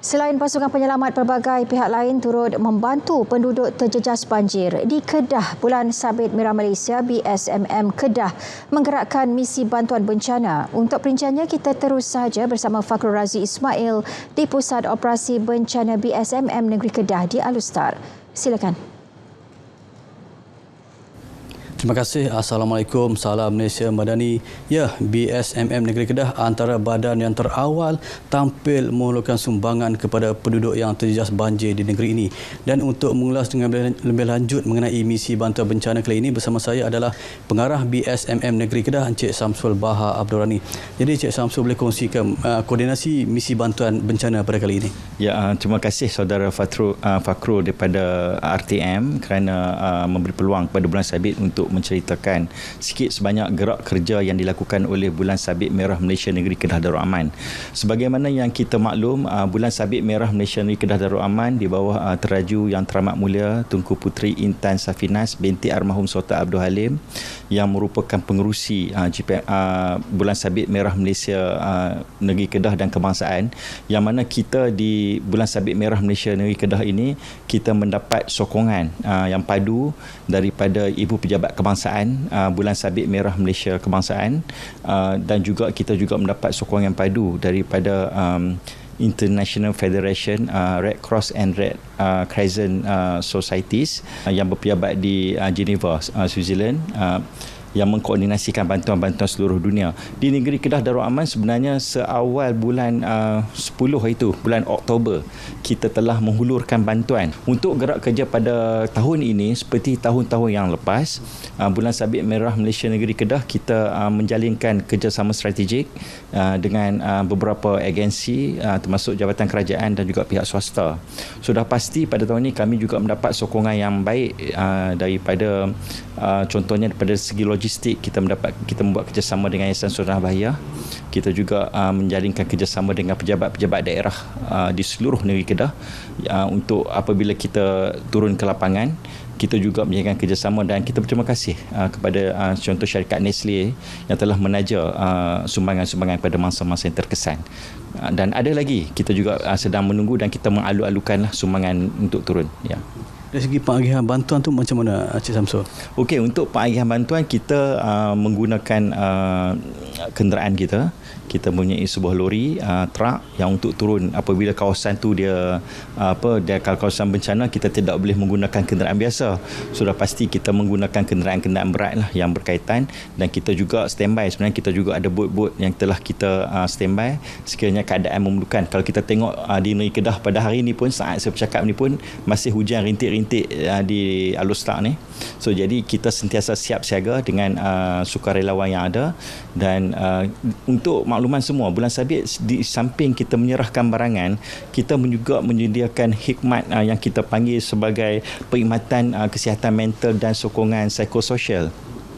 Selain pasukan penyelamat, pelbagai pihak lain turut membantu penduduk terjejas banjir. Di Kedah, Bulan Sabit Merah Malaysia BSMM Kedah menggerakkan misi bantuan bencana. Untuk perinciannya, kita terus sahaja bersama Fakrul Razi Ismail di Pusat Operasi Bencana BSMM Negeri Kedah di Alustar. Silakan. Terima kasih. Assalamualaikum. Salam Malaysia Madani. Ya, BSMM Negeri Kedah antara badan yang terawal tampil menghulurkan sumbangan kepada penduduk yang terjejas banjir di negeri ini. Dan untuk mengulas dengan lebih lanjut mengenai misi bantuan bencana kali ini bersama saya adalah pengarah BSMM Negeri Kedah Encik Samsul Baha Abdurrani. Jadi Encik Samsul boleh kongsikan uh, koordinasi misi bantuan bencana pada kali ini. Ya, uh, terima kasih saudara Fatru, uh, Fakru daripada RTM kerana uh, memberi peluang kepada Bulan Sabit untuk menceritakan sikit sebanyak gerak kerja yang dilakukan oleh Bulan Sabit Merah Malaysia Negeri Kedah Darul Aman. Sebagaimana yang kita maklum, uh, Bulan Sabit Merah Malaysia Negeri Kedah Darul Aman di bawah uh, teraju yang teramat mulia Tunku Puteri Intan Safinas binti almarhum Sultan Abdul Halim yang merupakan pengerusi uh, GP, uh, Bulan Sabit Merah Malaysia uh, Negeri Kedah dan Kebangsaan yang mana kita di Bulan Sabit Merah Malaysia Negeri Kedah ini kita mendapat sokongan uh, yang padu daripada Ibu Pejabat Kebangsaan uh, Bulan Sabit Merah Malaysia Kebangsaan uh, dan juga kita juga mendapat sokongan padu daripada um, International Federation uh, Red Cross and Red uh, Crescent uh, Societies uh, yang berpejabat di uh, Geneva, uh, Switzerland. Uh, yang mengkoordinasikan bantuan-bantuan seluruh dunia. Di negeri Kedah Darul Aman sebenarnya seawal bulan uh, 10 itu, bulan Oktober, kita telah menghulurkan bantuan. Untuk gerak kerja pada tahun ini, seperti tahun-tahun yang lepas, uh, Bulan Sabit Merah Malaysia Negeri Kedah, kita uh, menjalinkan kerjasama strategik uh, dengan uh, beberapa agensi, uh, termasuk Jabatan Kerajaan dan juga pihak swasta. Sudah pasti pada tahun ini kami juga mendapat sokongan yang baik uh, daripada uh, contohnya daripada segi logistik kita mendapat kita membuat kerjasama dengan Yayasan Surah Bahaya. Kita juga uh, menjalinkan kerjasama dengan pejabat-pejabat daerah uh, di seluruh negeri Kedah uh, untuk apabila kita turun ke lapangan kita juga menjalankan kerjasama dan kita berterima kasih uh, kepada uh, contoh syarikat Nestle yang telah menaja uh, sumbangan-sumbangan kepada masa-masa yang terkesan. Uh, dan ada lagi kita juga uh, sedang menunggu dan kita mengalu-alukanlah sumbangan untuk turun. Ya dari segi pengagihan bantuan tu macam mana Encik Samsul? Okey, untuk pengagihan bantuan kita uh, menggunakan uh, kenderaan kita. Kita mempunyai sebuah lori uh, truk yang untuk turun. Apabila kawasan tu dia uh, apa dia kawasan bencana kita tidak boleh menggunakan kenderaan biasa. Sudah pasti kita menggunakan kenderaan-kenderaan berat lah yang berkaitan. Dan kita juga standby. Sebenarnya kita juga ada bot-bot yang telah kita uh, standby. Sekiranya keadaan memerlukan. Kalau kita tengok uh, di Negeri Kedah pada hari ini pun saat saya bercakap ni pun masih hujan rintik-rintik uh, di Alustar ni. So jadi kita sentiasa siap siaga dengan uh, sukarelawan yang ada. Dan uh, untuk makluman semua bulan sabit di samping kita menyerahkan barangan kita juga menyediakan hikmat uh, yang kita panggil sebagai perkhidmatan uh, kesihatan mental dan sokongan psikososial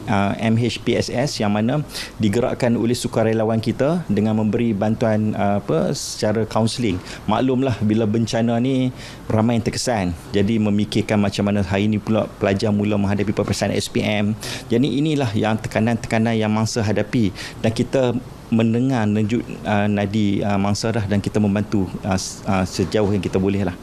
uh, MHPSS yang mana digerakkan oleh sukarelawan kita dengan memberi bantuan uh, apa secara kaunseling. Maklumlah bila bencana ni ramai yang terkesan. Jadi memikirkan macam mana hari ini pula pelajar mula menghadapi peperiksaan SPM. Jadi inilah yang tekanan-tekanan yang mangsa hadapi dan kita mendengar nenjuk uh, nadi uh, mangsa dah dan kita membantu uh, uh, sejauh yang kita boleh lah.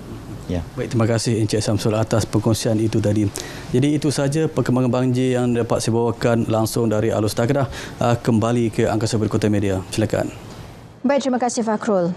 Ya. Baik, terima kasih Encik Samsul atas perkongsian itu tadi. Jadi itu saja perkembangan banjir yang dapat saya bawakan langsung dari Alus Kedah. Uh, kembali ke angkasa berkota media. Silakan. Baik, terima kasih Fakrul.